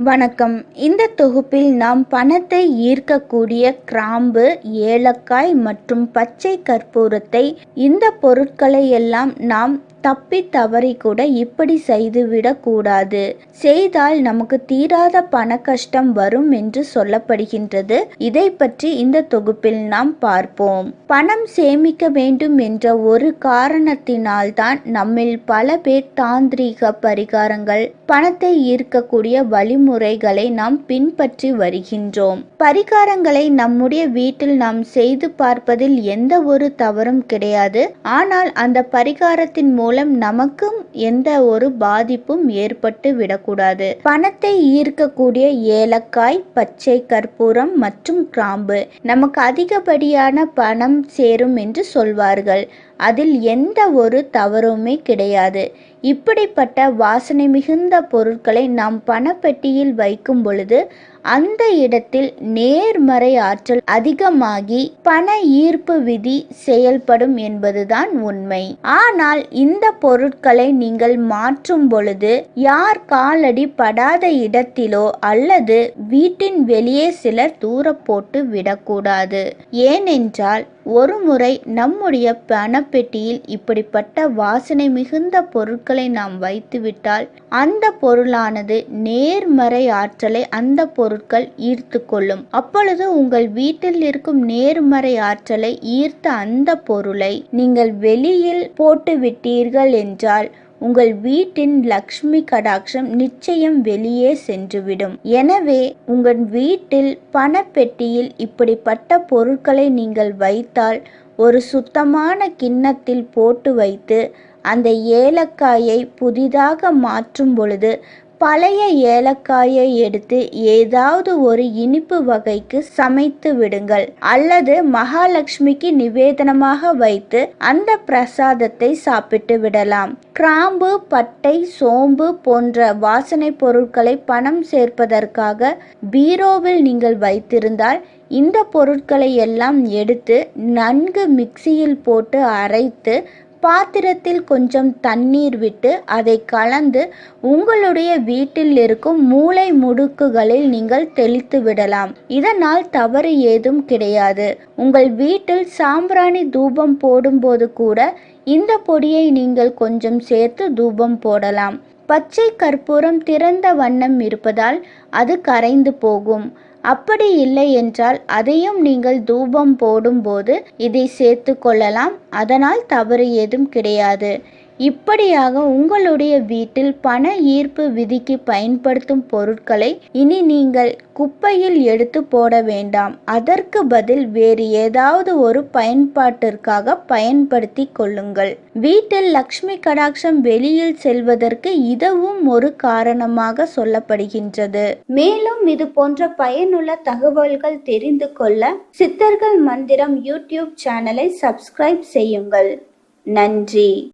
வணக்கம். இந்த தொகுப்பில் நாம் பணத்தை ஈர்க்கக்கூடிய கிராம்பு ஏலக்காய் மற்றும் பச்சை கற்பூரத்தை இந்த பொருட்களை எல்லாம் நாம் தப்பி தவறி கூட இப்படி செய்துவிடக் கூடாது. செய்தால் நமக்கு தீராத பண கஷ்டம் வரும் என்று சொல்லப்படுகின்றது. இதை பற்றி இந்த தொகுப்பில் நாம் பார்ப்போம். பணம் சேமிக்க வேண்டும் என்ற ஒரு காரணத்தினால்தான் நம்மில் பல பேர் தாந்திரீக பரிகாரங்கள் பணத்தை ஈர்க்கக்கூடிய வழிமுறைகளை நாம் பின்பற்றி வருகின்றோம். பரிகாரங்களை நம்முடைய வீட்டில் நாம் செய்து பார்ப்பதில் எந்த ஒரு தவறும் கிடையாது. ஆனால் அந்த பரிகாரத்தின் மூலம் நமக்கும் எந்த ஒரு பாதிப்பும் ஏற்பட்டு விடக்கூடாது. பணத்தை ஈர்க்கக்கூடிய ஏலக்காய் பச்சை கற்பூரம் மற்றும் கிராம்பு. நமக்கு அதிகப்படியான பணம் சேரும் என்று சொல்வார்கள். அதில் எந்த ஒரு தவறுமே கிடையாது. இப்படிப்பட்ட வாசனை மிகுந்த பொருட்களை நாம் பணப்பெட்டியில் வைக்கும் பொழுது அந்த இடத்தில் நேர்மறை ஆற்றல் அதிகமாகி பண ஈர்ப்பு விதி செயல்படும் என்பதுதான் உண்மை. ஆனால் இந்த பொருட்களை நீங்கள் மாற்றும் பொழுது யார் காலடி படாத இடத்திலோ அல்லது வீட்டின் வெளியே சிலர் தூர போட்டு விடக்கூடாது. ஏனென்றால் ஒரு முறை நம்முடைய பணப்பெட்டியில் இப்படிப்பட்ட வாசனை மிகுந்த பொருட்களை நாம் வைத்துவிட்டால் அந்த பொருளானது நேர்மறை ஆற்றலை அந்த பொருட்கள் ஈர்த்து கொள்ளும். அப்பொழுது உங்கள் வீட்டில் இருக்கும் நேர்மறை ஆற்றலை ஈர்த்த அந்த பொருளை நீங்கள் வெளியில் போட்டு விட்டீர்கள் என்றால் உங்கள் வீட்டின் லக்ஷ்மி கடாட்சம் நிச்சயம் வெளியே சென்றுவிடும். எனவே உங்கள் வீட்டில் பணப்பெட்டியில் இப்படிப்பட்ட பொருட்களை நீங்கள் வைத்தால் ஒரு சுத்தமான கிண்ணத்தில் போட்டு வைத்து அந்த ஏலக்காயை புதிதாக மாற்றும் பொழுது பழைய ஏலக்காயை எடுத்து ஏதாவது ஒரு இனிப்பு வகைக்கு சமைத்து விடுங்கள். அல்லது மகாலட்சுமிக்கு நிவேதனமாக வைத்து அந்த பிரசாதத்தை சாப்பிட்டு விடலாம். கிராம்பு பட்டை சோம்பு போன்ற வாசனை பொருட்களை பணம் சேர்ப்பதற்காக பீரோவில் நீங்கள் வைத்திருந்தால் இந்த பொருட்களை எல்லாம் எடுத்து நன்கு மிக்சியில் போட்டு அரைத்து பாத்திரத்தில் கொஞ்சம் தண்ணீர் விட்டு அதை கலந்து உங்களுடைய வீட்டில் இருக்கும் மூளை முடுக்குகளில் நீங்கள் தெளித்து விடலாம். இதனால் தவறு ஏதும் கிடையாது. உங்கள் வீட்டில் சாம்பிராணி தூபம் போடும்போது கூட இந்த பொடியை நீங்கள் கொஞ்சம் சேர்த்து தூபம் போடலாம். பச்சை கற்பூரம் திறந்த வண்ணம் இருப்பதால் அது கரைந்து போகும். அப்படி இல்லை என்றால் அதையும் நீங்கள் தூபம் போடும்போது இதை சேர்த்து கொள்ளலாம். அதனால் தவறு ஏதும் கிடையாது. இப்படியாக உங்களுடைய வீட்டில் பண ஈர்ப்பு விதிக்கு பயன்படுத்தும் பொருட்களை இனி நீங்கள் குப்பையில் எடுத்து போட வேண்டாம். அதற்கு பதில் வேறு ஏதாவது ஒரு பயன்பாட்டிற்காக பயன்படுத்தி கொள்ளுங்கள். வீட்டில் லக்ஷ்மி கடாட்சம் வெளியில் செல்வதற்கு இதுவும் ஒரு காரணமாக சொல்லப்படுகின்றது. மேலும் இது போன்ற பயனுள்ள தகவல்கள் தெரிந்து கொள்ள சித்தர்கள் மந்திரம் யூடியூப் சேனலை சப்ஸ்கிரைப் செய்யுங்கள். நன்றி.